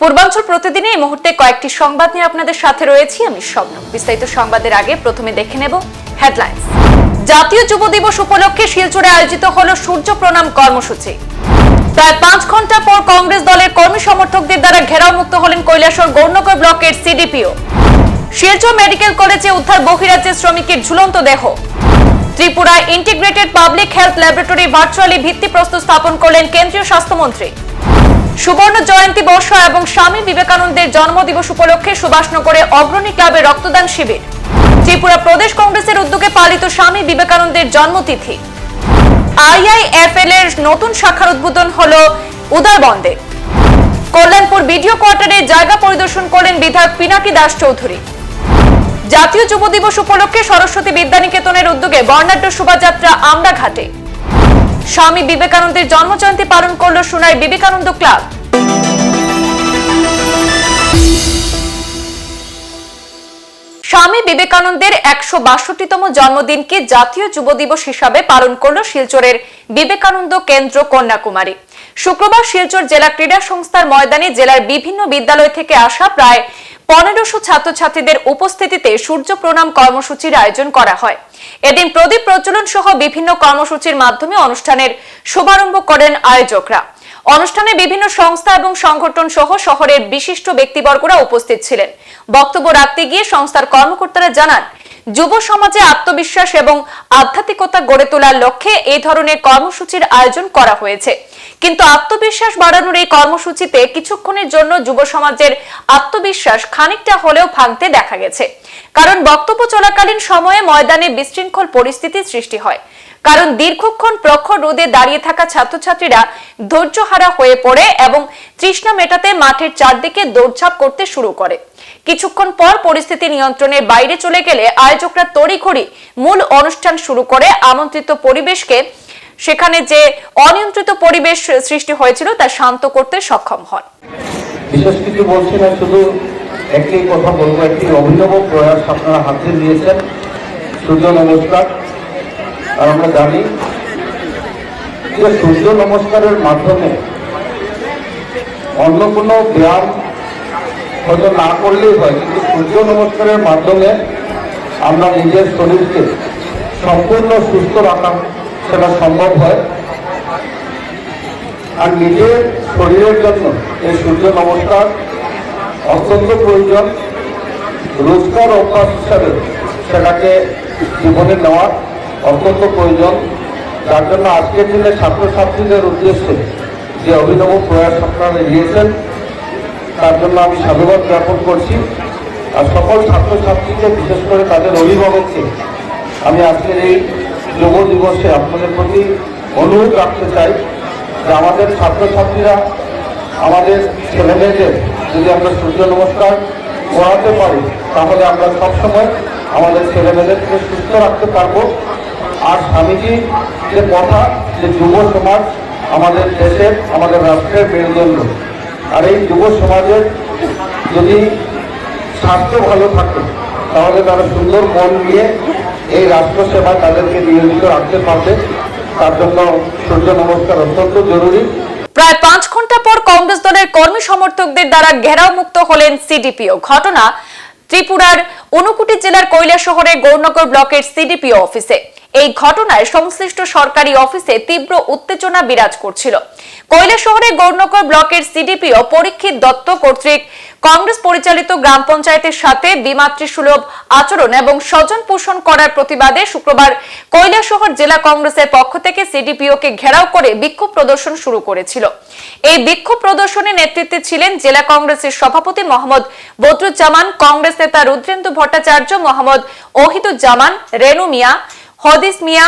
পূর্বাঞ্চল প্রতিদিনে এই মুহূর্তে কয়েকটি সংবাদ নিয়ে আপনাদের সাথে রয়েছি। আমি স্বপ্ন। বিস্তারিত সংবাদের আগে প্রথমে দেখে নেব হেডলাইন জাতীয় যুব দিবস উপলক্ষে শিলচরে আয়োজিত হল সূর্য প্রণাম কর্মসূচি। প্রায় পাঁচ ঘণ্টা পর কংগ্রেস দলের কর্মী সমর্থকদের দ্বারা ঘেরাও মুক্ত হলেন কৈলাসর গৌরনগর ব্লকের সিডিপিও। শিলচর মেডিকেল কলেজে উদ্ধার বহিরাজ্যের শ্রমিকের ঝুলন্ত দেহ। ত্রিপুরায় integrated public health laboratory virtually ভিত্তিপ্রস্তর স্থাপন করলেন কেন্দ্রীয় স্বাস্থ্যমন্ত্রী। সুবর্ণ জয়ন্তী বর্ষ এবং স্বামী বিবেকানন্দের জন্মদিবস উপলক্ষে সুভাষনগরে অগ্রণী ক্লাবে রক্তদান শিবির। ত্রিপুরা প্রদেশ কংগ্রেসের উদ্যোগে পালিত স্বামী বিবেকানন্দের জন্মতিথি। আইআইএফএল এর নতুন শাখার উদ্বোধন হল উদয়বন্দে কল্যাণপুর বিডিও কোয়ার্টারে জায়গা পরিদর্শন করলেন বিধায়ক পিনাকি দাস চৌধুরী। জাতীয় যুব দিবস উপলক্ষে সরস্বতী বিদ্যানিকেতনের উদ্যোগে বর্ণাঢ্য শোভাযাত্রা আমড়া ঘাটে স্বামী বিবেকানন্দের জন্মজয়ন্তী পালন করল সোনার বিবেকানন্দ ক্লাব। স্বামী বিবেকানন্দের একশো বাষট্টিতম জন্মদিনকে জাতীয় যুব দিবস হিসাবে পালন করল শিলচরের বিবেকানন্দ কেন্দ্র কন্যাকুমারী। শুক্রবার শিলচর জেলা ক্রীড়া সংস্থার ময়দানে জেলার বিভিন্ন বিদ্যালয় থেকে আসা প্রায় পনেরোশো ছাত্রছাত্রীদের উপস্থিতিতে সূর্য প্রণাম কর্মসূচির আয়োজন করা হয়। এদিন প্রদীপ প্রজ্বলন সহ বিভিন্ন কর্মসূচির মাধ্যমে অনুষ্ঠানের শুভারম্ভ করেন আয়োজকরা। অনুষ্ঠানে বিভিন্ন সংস্থা এবং সংগঠন সহ শহরের বিশিষ্ট ব্যক্তিবর্গরা উপস্থিত ছিলেন। বক্তব্য রাখতে গিয়ে সংস্থার কর্মকর্তারা জানান যুব সমাজে আত্মবিশ্বাস এবং আধ্যাত্মিকতা গড়ে তোলার লক্ষ্যে এই ধরনের কর্মসূচির আয়োজন করা হয়েছে। কিন্তু আত্মবিশ্বাস বাড়ানোর এই কর্মসূচিতে কিছুক্ষণের জন্য যুব সমাজের আত্মবিশ্বাস খানিকটা হলেও ভাঙতে দেখা গেছে। কারণ বক্তব্য চলাকালীন সময়ে ময়দানে বিশৃঙ্খল পরিস্থিতির সৃষ্টি হয়। কারণ দীর্ঘক্ষণ প্রখর রোদে দাঁড়িয়ে থাকা ছাত্রছাত্রীরা ধৈর্যহারা হয়ে পড়ে এবং তৃষ্ণা মেটাতে মাঠের চারদিকে দৌড়ঝাঁপ করতে শুরু করে। কিছুক্ষণ পর পরিস্থিতি নিয়ন্ত্রণের বাইরে চলে গেলে আয়োজকরা তড়িঘড়ি মূল অনুষ্ঠান শুরু করে আমন্ত্রিত পরিবেশকে। সেখানে যে অনিয়ন্ত্রিত পরিবেশ সৃষ্টি হয়েছিল তা শান্ত করতে সক্ষম হন। বিশেষ কিছু বলছি না, শুধু একটি কথা বলব, একটি অভিনব প্রয়াস আপনারা হাতে নিয়েছেন সূর্য নমস্কার। আর আমরা জানি যে সূর্য নমস্কারের মাধ্যমে অন্য কোনো ব্যায়াম হয়তো না করলেই হয়, কিন্তু সূর্য নমস্কারের মাধ্যমে আমরা নিজের শরীরকে সম্পূর্ণ সুস্থ রাখা সেটা সম্ভব হয়। আর নিজের শরীরের জন্য এই সূর্য নমস্কার অত্যন্ত প্রয়োজন। রোজকার অভ্যাস হিসাবে সেটাকে জীবনে নেওয়া অত্যন্ত প্রয়োজন। যার জন্য আজকের দিনে ছাত্রছাত্রীদের উদ্দেশ্যে যে অভিনব প্রয়াস আপনারা নিয়েছেন তার জন্য আমি সাধুবাদ জ্ঞাপন করছি। আর সকল ছাত্রছাত্রীকে, বিশেষ করে তাদের অভিভাবককে, আমি আজকের এই যুব দিবসে আপনাদের প্রতি অনুরোধ রাখতে চাই যে আমাদের ছাত্রছাত্রীরা, আমাদের ছেলেমেয়েদের যদি আমরা সূর্য নমস্কার করাতে পারি, তাহলে আমরা সবসময় আমাদের ছেলেমেয়েদেরকে সুস্থ রাখতে পারব। আর স্বামীজি যে কথা, যে যুব সমাজ আমাদের দেশের, আমাদের রাষ্ট্রের মেরুদণ্ড আর এই যুব সমাজের যদি স্বাস্থ্য ভালো থাকে, তাহলে তারা সুন্দর মন নিয়ে এই রাষ্ট্র সেবায় তাদেরকে নিয়োজিত রাখতে পারবে। তার জন্য সূর্য নমস্কার অত্যন্ত জরুরি। প্রায় পাঁচ ঘণ্টা পর কংগ্রেস দলের কর্মী সমর্থকদের দ্বারা ঘেরাও মুক্ত হলেন সিডিপিও। ঘটনা ত্রিপুরার অনুকুটি জেলার কৈলা শহরের গৌরনগর ব্লকের সিডিপিও অফিসে। এই ঘটনায় সংশ্লিষ্ট সরকারি অফিসে তীব্র উত্তেজনা বিরাজ করছিল। কৈলা শহরের গৌরনগর ব্লকের সিডিপিও পরীক্ষিত দত্ত কর্তৃক কংগ্রেস পরিচালিত গ্রাম পঞ্চায়েতের সাথে বিমাতৃসুলভ আচরণ এবং স্বজন পোষণ করার প্রতিবাদে শুক্রবার কৈলাসহর জেলা কংগ্রেসের পক্ষ থেকে সিডিপিওকে ঘেরাও করে বিক্ষোভ প্রদর্শন শুরু করেছিল। এই বিক্ষোভ প্রদর্শনে নেতৃত্বে ছিলেন জেলা কংগ্রেসের সভাপতি মোহাম্মদ বদরুজ্জামান, কংগ্রেস নেতা রুদ্রেন্দু ভট্টাচার্য, মোহাম্মদ ওহিদুজ্জামান রেনু মিয়া হদিস মিয়া,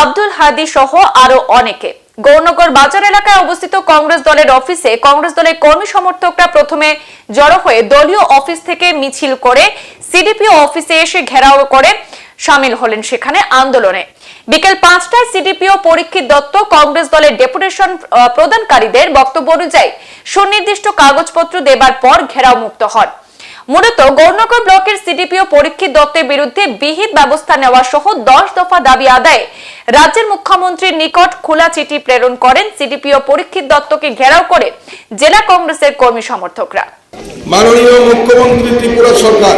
আব্দুল হাদি সহ আরও অনেকে। গৌরনগর বাজার এলাকায় অবস্থিত কংগ্রেস দলের অফিসে কংগ্রেস দলের কর্মী সমর্থকরা প্রথমে জড়ো হয়ে দলীয় অফিস থেকে মিছিল করে সিডিপিও অফিসে এসে ঘেরাও করে সামিল হলেন সেখানে আন্দোলনে। বিকেল পাঁচটায় সিডিপিও পরীক্ষিত দত্ত কংগ্রেস দলের ডেপুটেশন প্রদানকারীদের বক্তব্য অনুযায়ী সুনির্দিষ্ট কাগজপত্র দেবার পর ঘেরাও মুক্ত হন। মূলত গৌরনগর ব্লকের সিডিপিও পরীক্ষিত দত্তের বিরুদ্ধে বিহিত ব্যবস্থা নেওয়া সহ দশ দফা দাবি আদায়ে রাজ্যের মুখ্যমন্ত্রীর নিকট খোলা চিঠি প্রেরণ করেন সিডিপিও পরীক্ষিত দত্তকে ঘেরাও করে জেলা কংগ্রেসের কর্মী সমর্থকরা। মাননীয় মুখ্যমন্ত্রী ত্রিপুরা সরকার,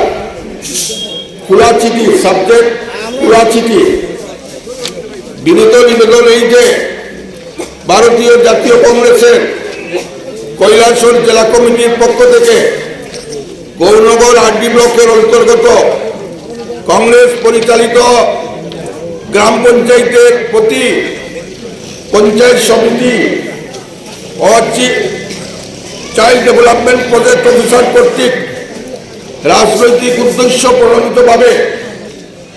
খোলা চিঠি সাবজেক্ট খোলা চিঠি। বিনীত নিবেদন এই যে ভারতীয় জাতীয় কংগ্রেসের কৈলাসর জেলা কমিটির পক্ষ থেকে গৌরনগর আরডি ব্লকের অন্তর্গত কংগ্রেস পরিচালিত গ্রাম পঞ্চায়েতের প্রতি পঞ্চায়েত সমিতি ও চাইল্ড ডেভেলপমেন্ট প্রজেক্ট অফিসার কর্তৃক রাজনৈতিক উদ্দেশ্য প্রণোদিতভাবে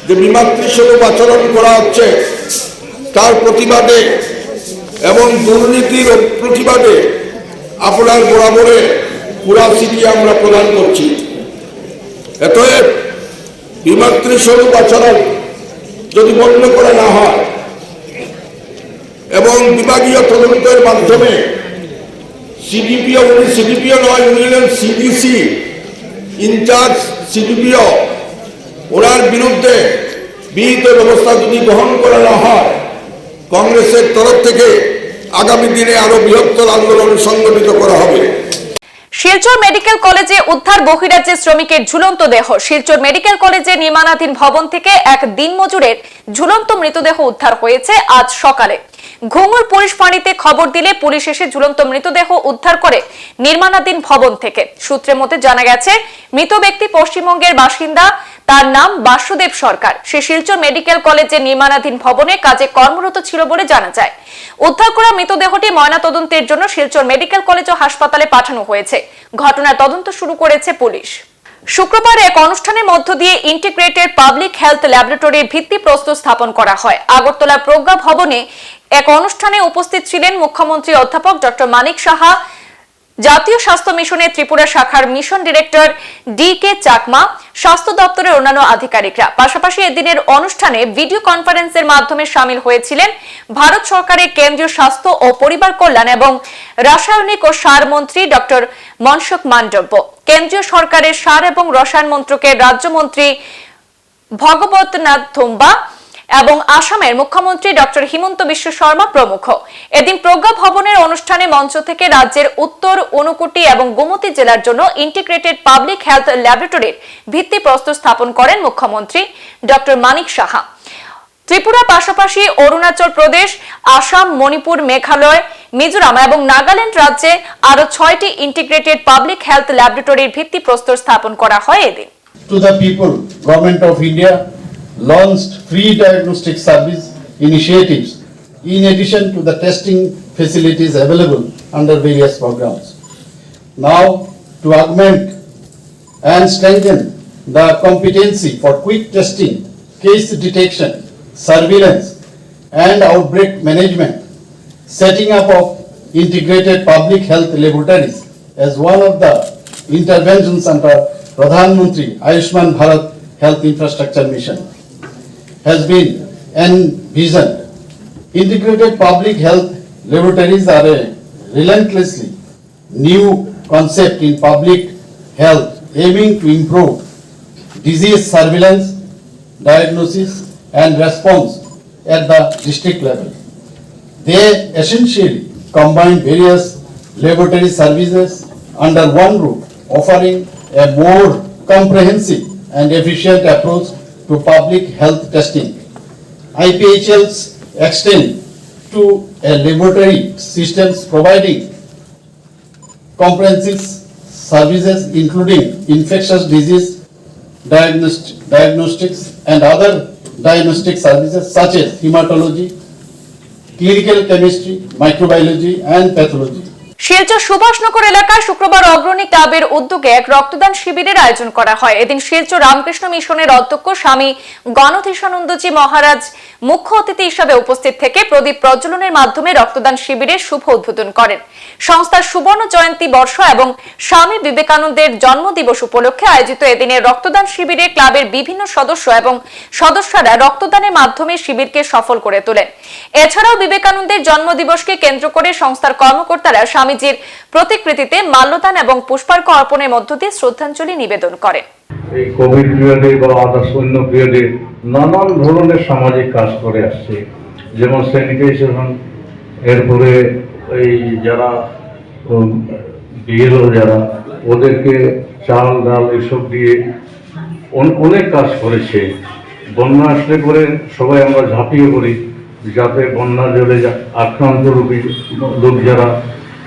যে বিমাতৃস্বরূপ আচরণ করা হচ্ছে, তার প্রতিবাদে এবং দুর্নীতির প্রতিবাদে আপনার বরাবরে পুরা সিটি আমরা প্রদান করছি। এতএব বিমাতৃস্বরূপ আচরণ যদি বন্ধ করা না হয় এবং বিভাগীয় তদন্তের মাধ্যমে সিডিপিও, উনি সিডিপিও নয়, উনি হলেন সিডিসি ইনচার্জ সিডিপিও। ওনার বিরুদ্ধে বিহিত ব্যবস্থা যদি গ্রহণ করা না হয়, কংগ্রেসের তরফ থেকে আগামী দিনে আরও বৃহত্তর আন্দোলন সংগঠিত করা হবে। শিলচর মেডিকেল কলেজে উদ্ধার বহিরাজ্যে শ্রমিকের ঝুলন্ত দেহ। শিলচর মেডিকেল কলেজে নির্মাণাধীন ভবন থেকে এক দিনমজুরের ঝুলন্ত মৃতদেহ উদ্ধার হয়েছে আজ সকালে। ঘুঙুর পুলিশ ফাঁড়িতে খবর দিলে পুলিশ এসে ঝুলন্ত মৃতদেহ উদ্ধার করে নির্মাণাধীন ভবন থেকে। সূত্রের মধ্যে জানা গেছে, মৃত ব্যক্তি পশ্চিমবঙ্গের বাসিন্দা, তার নাম বাসুদেব সরকার। সে শিলচর মেডিকেল কলেজের নির্মাণাধীন ভবনে কাজে কর্মরত ছিল বলে জানা যায়। উদ্ধার করা মৃতদেহটি ময়নাতদন্তের জন্য শিলচর মেডিকেল কলেজ ও হাসপাতালে পাঠানো হয়েছে। ঘটনার তদন্ত শুরু করেছে পুলিশ। শুক্রবার এক অনুষ্ঠানের মধ্য দিয়ে ইন্টিগ্রেটেড পাবলিক হেলথ ল্যাবরেটরির ভিত্তি প্রস্তর স্থাপন করা হয়। আগরতলা প্রজ্ঞা ভবনে এক অনুষ্ঠানে উপস্থিত ছিলেন মুখ্যমন্ত্রী অধ্যাপক ডক্টর মানিক সাহা জাতীয় স্বাস্থ্য মিশনের ত্রিপুরা শাখার mission director D K Chakma, স্বাস্থ্য দপ্তরের অন্যান্য আধিকারিকরা। পাশাপাশি এদিনের অনুষ্ঠানে ভিডিও কনফারেন্সের মাধ্যমে সামিল হয়েছিলেন ভারত সরকারের কেন্দ্রীয় স্বাস্থ্য ও পরিবার কল্যাণ এবং রাসায়নিক ও সার মন্ত্রী ডক্টর মনসুখ মান্ডব্য। কেন্দ্রীয় সরকারের সার এবং রসায়ন মন্ত্রকের রাজ্যমন্ত্রী ভগবতনাথ থুম্বা এবং আসামের মুখ্যমন্ত্রী ডক্টর হিমন্ত বিশ্ব শর্মা প্রমুখ। এদিন প্রজ্ঞা ভবনের অনুষ্ঠানে মঞ্চ থেকে রাজ্যের উত্তর অনুকুটি এবং গোমতী জেলার জন্য ইন্টিগ্রেটেড পাবলিক হেলথ ল্যাবরেটরির ভিত্তি প্রস্তুত স্থাপন করেন মুখ্যমন্ত্রী ডক্টর মানিক সাহা। ত্রিপুরা পাশাপাশি অরুণাচল প্রদেশ আসাম মণিপুর মেঘালয় মিজোরাম এবং নাগাল্যান্ড রাজ্যে আরও ছয়টি ইন্টিগ্রেটেড পাবলিক হেলথ ল্যাবরেটরির ভিত্তি প্রস্তর স্থাপন করা হয় এদিন। To the people, Government of India launched free diagnostic service initiatives in addition to the testing facilities available under various programs. Now, to augment and strengthen the competency for quick testing, case detection, surveillance, and outbreak management, setting up of integrated public health laboratories as one of the interventions under Pradhan Mantri Ayushman Bharat Health Infrastructure Mission has been envisioned. Integrated public health laboratories are a relentlessly new concept in public health aiming to improve disease surveillance, diagnosis and response at the district level. They essentially combine various laboratory services under one roof, offering a more comprehensive and efficient approach to public health testing. IPHLs extend to a laboratory systems providing comprehensive services including infectious disease diagnost- diagnostics and other diagnostic services such as hematology, clinical chemistry, microbiology and pathology. Silchar Subhashnagar এলাকায় শুক্রবার অগ্রণী ক্লাবের উদ্যোগে এক রক্তদান শিবিরের আয়োজন করা হয়। এদিন শিলচর রামকৃষ্ণ মিশনের অধ্যক্ষ স্বামী গণধীশানন্দজি মহারাজ মুখ্য অতিথি হিসাবে উপস্থিত থেকে প্রদীপ প্রজ্বলনের মাধ্যমে রক্তদান শিবিরের শুভ উদ্বোধন করেন। সংস্থার সুবর্ণ জয়ন্তী বর্ষ এবং স্বামী বিবেকানন্দের জন্মদিবস উপলক্ষে আয়োজিত এদিনের রক্তদান শিবিরে ক্লাবের বিভিন্ন সদস্য এবং সদস্যরা রক্তদানের মাধ্যমে শিবিরকে সফল করে তোলেন। এছাড়াও বিবেকানন্দের জন্মদিবসকে কেন্দ্র করে সংস্থার কর্মকর্তারা স্বামীজির প্রতিকৃতিতে মাল্যদান এবং পুষ্পার্ঘ্য অর্পণের মধ্য দিয়ে শ্রদ্ধাঞ্জলি নিবেদন করেন এই কোভিড পিরিয়ডে বা আদার্স অন্য পিরিয়ডে নানান ধরনের সামাজিক কাজ করে আসছে। যেমন স্যানিটাইজেশন এরপরে এই যারা বিএলও যারা, ওদেরকে চাল, ডাল এসব দিয়ে অনেক কাজ করেছে। বন্যা আসলে করে সবাই আমরা ঝাঁপিয়ে পড়ি, যাতে বন্যা জলে আক্রান্ত রোগী, লোক যারা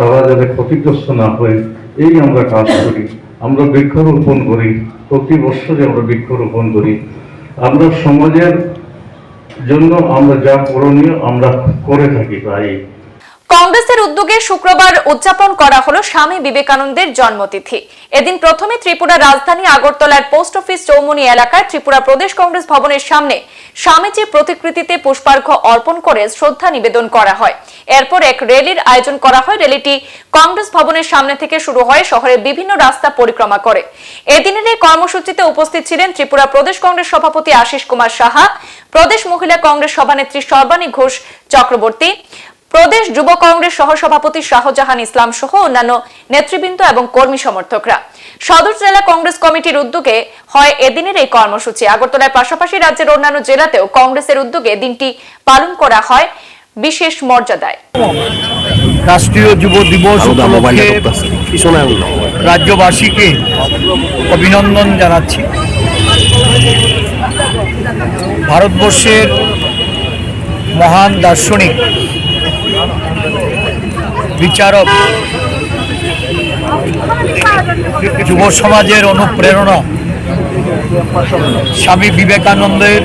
তারা যাতে ক্ষতিগ্রস্ত না হয়, এই আমরা কাজ করি। আমরা বৃক্ষরোপণ করি, প্রতি বছরে আমরা বৃক্ষরোপণ করি। আমরা সমাজের জন্য আমরা যা করণীয় আমরা করে থাকি প্রায় কংগ্রেসের উদ্যোগে শুক্রবার উদযাপন করা হলো স্বামী বিবেকানন্দের জন্মতিথি। এদিন প্রথমে ত্রিপুরা রাজধানী আগরতলার পোস্ট অফিস চৌমুনি এলাকায় ত্রিপুরা প্রদেশ কংগ্রেস ভবনের সামনে স্বামীজির প্রতিকৃতিতে পুষ্পার্ঘ্য অর্পণ করে শ্রদ্ধা নিবেদন করা হয়। এরপর এক র্যালির আয়োজন করা হয়। র্যালিটি কংগ্রেস ভবনের সামনে থেকে শুরু হয়, শহরের বিভিন্ন রাস্তা পরিক্রমা করে। এদিনের এই কর্মসূচিতে উপস্থিত ছিলেন ত্রিপুরা প্রদেশ কংগ্রেস সভাপতি আশিস কুমার সাহা, প্রদেশ মহিলা কংগ্রেস সভানেত্রী সর্বাণী ঘোষ চক্রবর্তী প্রদেশ যুব কংগ্রেস সহসভাপতি শাহজাহান ইসলাম সহ অন্যান্য নেতৃবৃন্দ এবং কর্মী সমর্থকরা। সদর জেলা কংগ্রেস কমিটির উদ্যোগে হয় এদিনের এই কর্মসূচি। আগরতলার পাশাপাশি রাজ্যের অন্যান্য জেলাতেও কংগ্রেসের উদ্যোগে দিনটি পালন করা হয় বিশেষ মর্যাদায়। রাষ্ট্রীয় যুব দিবস রাজ্যবাসীকে অভিনন্দন জানাচ্ছি। ভারতবর্ষের মহান দার্শনিক বিচারক যুব সমাজের অনুপ্রেরণা, স্বামী বিবেকানন্দের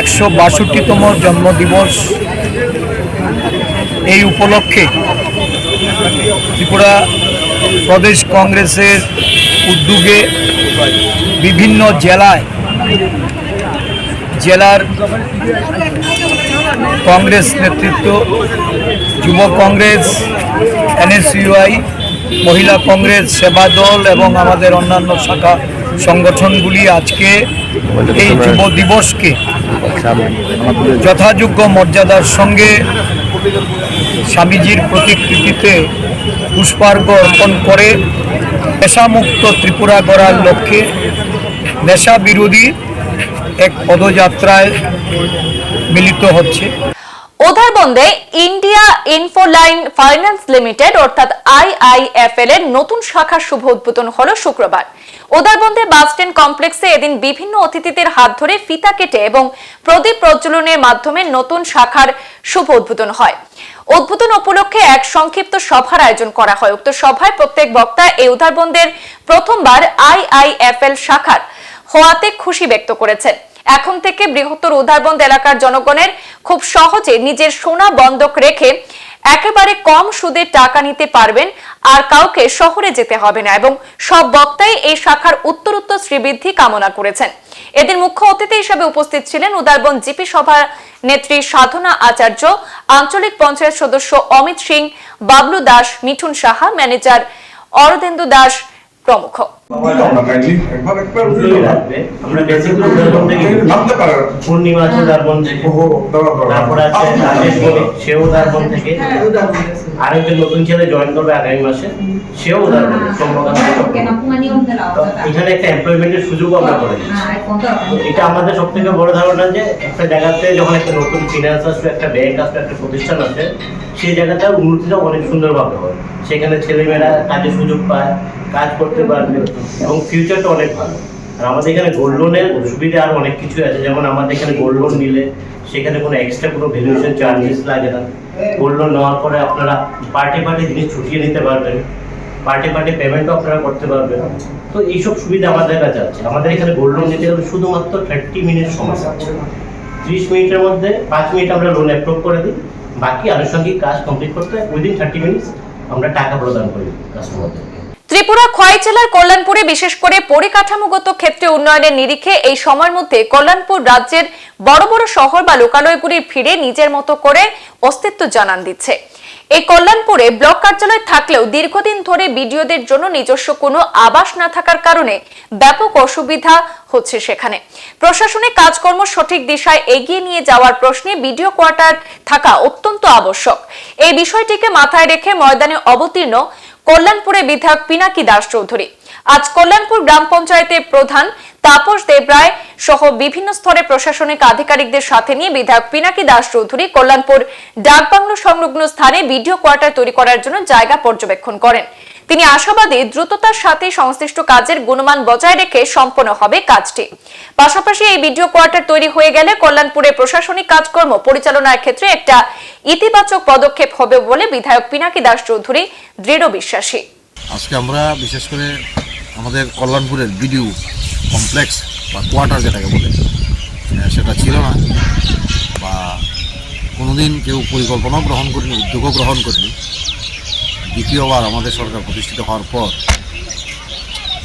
একশো বাষট্টিতম জন্মদিবস এই উপলক্ষে ত্রিপুরা প্রদেশ কংগ্রেসের উদ্যোগে বিভিন্ন জেলায়, জেলার কংগ্রেস নেতৃত্ব যুব কংগ্রেস, এনএসইউআই, মহিলা কংগ্রেস, সেবা দল এবং আমাদের অন্যান্য শাখা সংগঠনগুলি আজকে এই যুব দিবসকে যথাযোগ্য মর্যাদার সঙ্গে স্বামীজির প্রতিকৃতিতে পুষ্পার্ঘ অর্পণ করে নেশামুক্ত ত্রিপুরা গড়ার লক্ষ্যে নেশা বিরোধী এক পদযাত্রায় মিলিত হচ্ছে। উধারবন্দে ইন্ডিয়া ইনফোলাইন ফাইন্যান্স লিমিটেড, অর্থাৎ আইআইএফএল এর নতুন শাখার শুভ উদ্বোধন হলো শুক্রবার। উধারবন্দে বাস স্ট্যান্ড কমপ্লেক্সে এদিন বিভিন্ন অতিথিদের হাত ধরে ফিতা কেটে এবং প্রদীপ প্রজ্বলনের মাধ্যমে নতুন শাখার শুভ উদ্বোধন হয়। উদ্বোধন উপলক্ষে এক সংক্ষিপ্ত সভার আয়োজন করা হয়। উক্ত সভায় প্রত্যেক বক্তা এই উধারবন্দের প্রথমবার আইআইএফএল শাখার হওয়াতে খুশি ব্যক্ত করেছেন। এখন থেকে বৃহত্তর উধারবন্দ এলাকার জনগণের খুব সহজে নিজের সোনা বন্ধক রেখে একেবারে কম সুদে টাকা নিতে পারবেন আর কাউকে শহরে যেতে হবে না। এবং সব বক্তাই এই শাখার উত্তরোত্তর শ্রীবৃদ্ধি কামনা করেছেন। এদের মুখ্য অতিথি হিসেবে উপস্থিত ছিলেন উদারবন জিপি সভা নেত্রী সাধনা আচার্য, আঞ্চলিক পঞ্চায়েত সদস্য অমিত সিং, বাবলু দাস, মিঠুন সাহা, ম্যানেজার অরদেন্দু দাস প্রমুখ। পূর্ণিমা আছে থেকে তারপর আছে রাজেশ বলে সেও থেকে নতুন ছেলে জয়েন করবে আগামী মাসে সেও এখানে একটা এমপ্লয়মেন্টের সুযোগ আমরা করে এটা আমাদের সব থেকে বড় ধারণা যে একটা জায়গাতে যখন একটা নতুন ফিনান্স আসবে একটা ব্যাংক আসবে একটা প্রতিষ্ঠান আসবে সেই জায়গাটা উন্নতিটা অনেক সুন্দরভাবে হয় সেখানে ছেলেমেয়েরা কাজের সুযোগ পায়, কাজ করতে পারবে। এবং ফিউচারটা অনেক ভালো। আর আমাদের এখানে গোল্ড লোনের সুবিধা আরও অনেক কিছু আছে। যেমন আমাদের এখানে গোল্ড লোন নিলে সেখানে কোনো এক্সট্রা কোনো ভ্যালুয়েশন চার্জেস লাগে না। গোল্ড লোন নেওয়ার পরে আপনারা পার্টি পার্টি জিনিস ছুটিয়ে নিতে পারবেন। পার্টি পার্টি পেমেন্টও আপনারা করতে পারবেন। তো এইসব সুবিধা আমাদের কাছে আছে। আমাদের এখানে গোল্ড লোন নিতে গেলে শুধুমাত্র থার্টি মিনিট সময় আছে ত্রিশ মিনিটের মধ্যে পাঁচ মিনিট আমরা লোন অ্যাপ্রুভ করে দিই। বাকি আনুষঙ্গিক কাজ কমপ্লিট করতে উইদিন থার্টি মিনিটস আমরা টাকা প্রদান করি কাস্টমারদেরকে ত্রিপুরা খোয়াই জেলার কল্যাণপুরে বিশেষ করে পরিকাঠামোগত ক্ষেত্রে উন্নয়নের নিরিখে এই সময়ের মধ্যে কল্যাণপুর রাজ্যের বড় বড় শহর বা লোকালয়গুলির ফিরে নিজের মতো করে অস্তিত্ব জানান দিচ্ছে। এই কল্যাণপুরে ব্লক কার্যালয় থাকলেও দীর্ঘদিন ধরে বিডিওদের জন্য নিজস্ব কোনো আবাস না থাকার কারণে ব্যাপক অসুবিধা হচ্ছে সেখানে। প্রশাসনিক কাজকর্ম সঠিক দিশায় এগিয়ে নিয়ে যাওয়ার প্রশ্নে বিডিও কোয়ার্টার থাকা অত্যন্ত আবশ্যক। এই বিষয়টিকে মাথায় রেখে ময়দানে অবতীর্ণ কল্যাণপুরে বিধায়ক পিনাকি দাস চৌধুরী। আজ কল্যাণপুর গ্রাম পঞ্চায়েতের প্রধান তাপস দেবরায় সহ বিভিন্ন স্তরে প্রশাসনিক আধিকারিকদের সাথে নিয়ে বিধায়ক পিনাকি দাস চৌধুরী কল্যাণপুর ডাকবাংলো সংলগ্ন স্থানে ভিডিও কোয়ার্টার তৈরি করার জন্য জায়গা পর্যবেক্ষণ করেন। তিনি আশাবাদী দ্রুততার সাথে সংশ্লিষ্ট কাজের গুণমান বজায় রেখে সম্পন্ন হবে কাজটি। পাশাপাশি এই ভিডিও কোয়ার্টার তৈরি হয়ে গেলে কল্যাণপুরে প্রশাসনিক কাজকর্ম পরিচালনার ক্ষেত্রে একটা ইতিবাচক পদক্ষেপ হবে বলে বিধায়ক পিনাকি দাস চৌধুরী দৃঢ় বিশ্বাসী। আজকে আমরা বিশেষ করে আমাদের কল্যাণপুরের বিডিউ কমপ্লেক্স বা কোয়ার্টার যেটাকে বলে সেটা ছিল না বা কোনোদিন কেউ পরিকল্পনাও গ্রহণ করেনি, উদ্যোগও গ্রহণ করেনি। দ্বিতীয়বার আমাদের সরকার প্রতিষ্ঠিত হওয়ার পর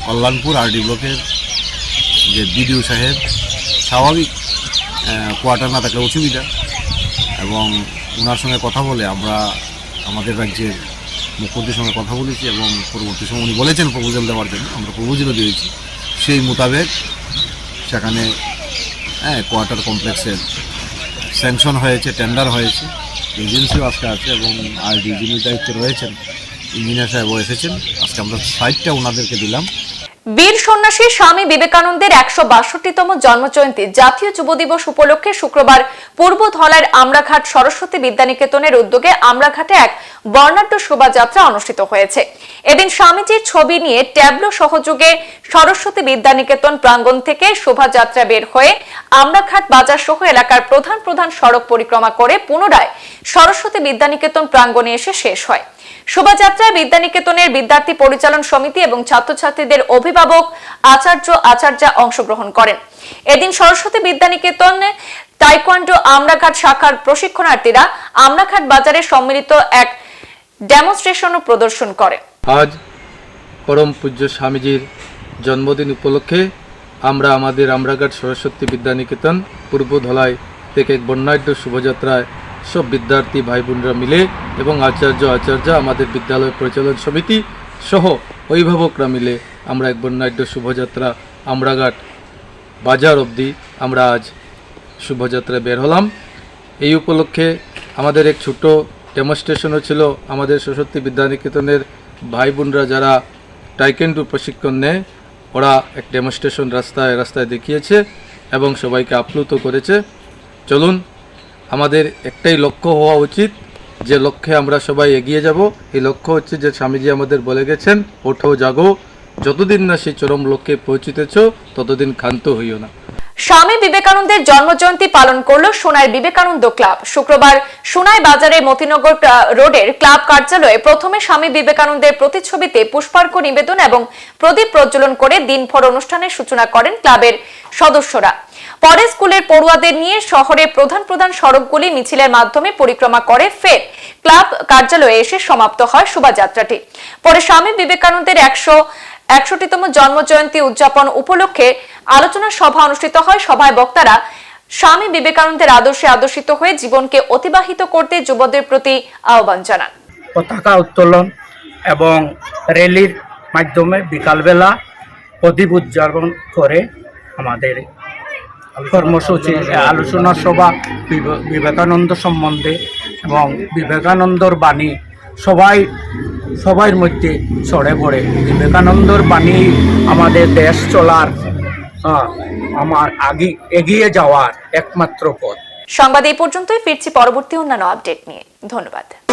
কল্যাণপুর আরডি ব্লকের যে বিডিও সাহেব, স্বাভাবিক কোয়ার্টার না থাকলে অসুবিধা। এবং ওনার সঙ্গে কথা বলে আমরা আমাদের রাজ্যের মুখ্যমন্ত্রীর সঙ্গে কথা বলেছি এবং পরবর্তী সময় উনি বলেছেন প্রপোজাল দেওয়ার জন্য, আমরা প্রপোজালও দিয়েছি। সেই মোতাবেক সেখানে হ্যাঁ কোয়ার্টার কমপ্লেক্সের স্যাংশন হয়েছে টেন্ডার হয়েছে এজেন্সিও আজকে আছে এবং আর যিনি দায়িত্বে রয়েছেন ইঞ্জিনিয়ার সাহেবও এসেছেন। আজকে আমরা সাইটটা ওনাদেরকে দিলাম। বীর সন্ন্যাসী স্বামী বিবেকানন্দের একশো বাষট্টিতম জন্মজয়ন্তী জাতীয় যুব দিবস উপলক্ষে শুক্রবার পূর্ব ধলার আমরাঘাট সরস্বতী বিদ্যানিকেতনের উদ্যোগে আমরাঘাটে এক বর্ণাঢ্য শোভাযাত্রা অনুষ্ঠিত হয়েছে। এদিন স্বামীজির ছবি নিয়ে ট্যাবলো সহযোগে সরস্বতী বিদ্যানিকেতন প্রাঙ্গণ থেকে শোভাযাত্রা বের হয়ে আমরাঘাট বাজার সহ এলাকার প্রধান প্রধান সড়ক পরিক্রমা করে পুনরায় সরস্বতী বিদ্যানিকেতন প্রাঙ্গণে এসে শেষ হয়। শোভাযাত্রায় বিদ্যানিকেতনের বিদ্যার্থী পরিচালন সমিতি এবং ছাত্রছাত্রীদের অভিভাবক আচার্য, আচার্যা অংশগ্রহণ করেন। এদিন সরস্বতী বিদ্যানিকেতন তাইকোয়ান্ডো আমরাঘাট শাখার প্রশিক্ষণার্থীরা আমরাঘাট বাজারে সম্মিলিত এক ডেমনস্ট্রেশনও প্রদর্শন করে। আজ পরম পূজ্য স্বামীজির জন্মদিন উপলক্ষে আমরা আমাদের আমরাঘাট সরস্বতী বিদ্যানিকেতন পূর্ব ধলাই থেকে বর্ণাঢ্য শোভাযাত্রায় সব বিদ্যার্থী ভাই বোনরা মিলে এবং আচার্য আচার্য, আমাদের বিদ্যালয় পরিচালন সমিতি সহ অভিভাবকরা মিলে আমরা এক বর্ণাঢ্য শোভাযাত্রা, আমরাঘাট বাজার অবধি আমরা আজ শোভাযাত্রায় বের হলাম। এই উপলক্ষে আমাদের এক ছোট ডেমনস্ট্রেশনও ছিল। আমাদের সরস্বতী বিদ্যানিকেতনের ভাই বোনরা যারা টাইকেন্ডু প্রশিক্ষণ নেয়, ওরা এক ডেমনস্ট্রেশন রাস্তায় রাস্তায় দেখিয়েছে এবং সবাইকে আপ্লুত করেছে। চলুন আমাদের একটাই লক্ষ্য হওয়া উচিত, যে লক্ষ্যে আমরা সবাই এগিয়ে যাব। এই লক্ষ্য হচ্ছে যে স্বামীজি আমাদের বলে গেছেন, ওঠো, জাগো। যতদিন না সেই চরম লক্ষ্যে পৌঁছিতেছ, ততদিন ক্ষান্ত হইও না। স্বামী বিবেকানন্দের জন্মজয়ন্তী পালন করল সোনার বিবেকানন্দ ক্লাব। শুক্রবার সোনাই বাজারে মতিনগর রোডের ক্লাব কার্যালয়ে প্রথমে স্বামী বিবেকানন্দের প্রতিচ্ছবিতে পুষ্পার্ঘ নিবেদন এবং প্রদীপ প্রজ্বলন করে দিনভর অনুষ্ঠানের সূচনা করেন ক্লাবের সদস্যরা। পরে স্কুলের পড়ুয়াদের নিয়ে শহরের প্রধান প্রধান সড়কগুলি মিছিলের মাধ্যমে পরিক্রমা করে ফের ক্লাব কার্যালয়ে এসে সমাপ্ত হয় শোভাযাত্রাটি। পরে স্বামী বিবেকানন্দের একশো একষট্টিতম জন্মজয়ন্তী উদযাপন উপলক্ষে আলোচনা সভা অনুষ্ঠিত হয়। সভায় বক্তারা স্বামী বিবেকানন্দের আদর্শে আদর্শিত হয়ে জীবনকে অতিবাহিত করতে যুবদের প্রতি আহ্বান জানান। পতাকা উত্তোলন এবং র্যালির মাধ্যমে বিকালবেলা প্রদীপ উদযাপন করে আমাদের কর্মসূচি আলোচনা সভা, বিবে- বিবেকানন্দ সম্বন্ধে এবং বিবেকানন্দর বাণী সবাই সবার মধ্যে ছড়ে পড়ে। বিবেকানন্দর বাণী আমাদের দেশ চলার আমার আগে, এগিয়ে যাওয়ার একমাত্র পথ। সংবাদ এই পর্যন্তই, ফিরছি পরবর্তী অন্যান্য আপডেট নিয়ে। ধন্যবাদ।